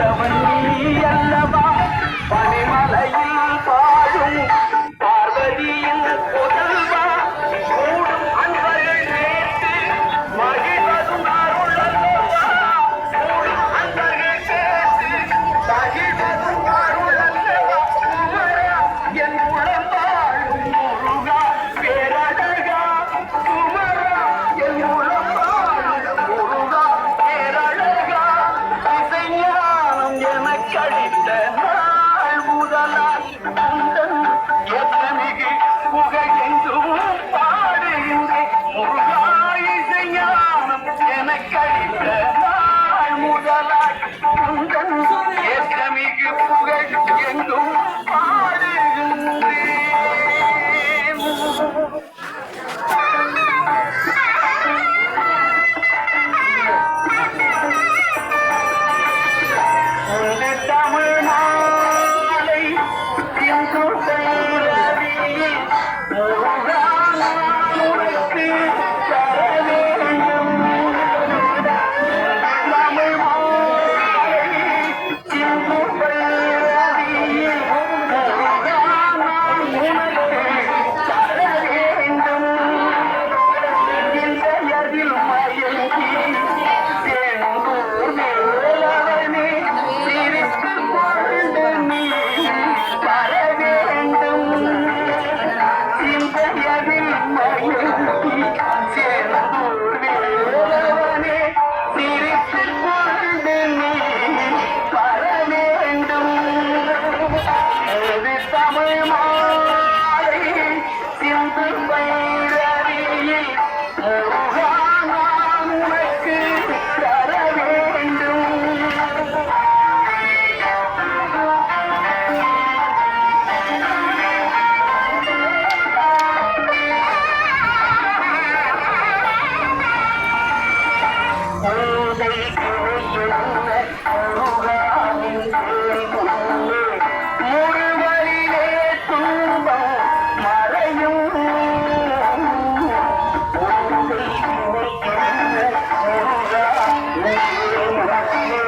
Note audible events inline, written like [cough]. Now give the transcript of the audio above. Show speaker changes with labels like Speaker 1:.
Speaker 1: அமைத்தவன் நீ அல்லவா? பனிமலையில் முதலாய் புகழ் என்றும் வைரவியை Thank [laughs] you.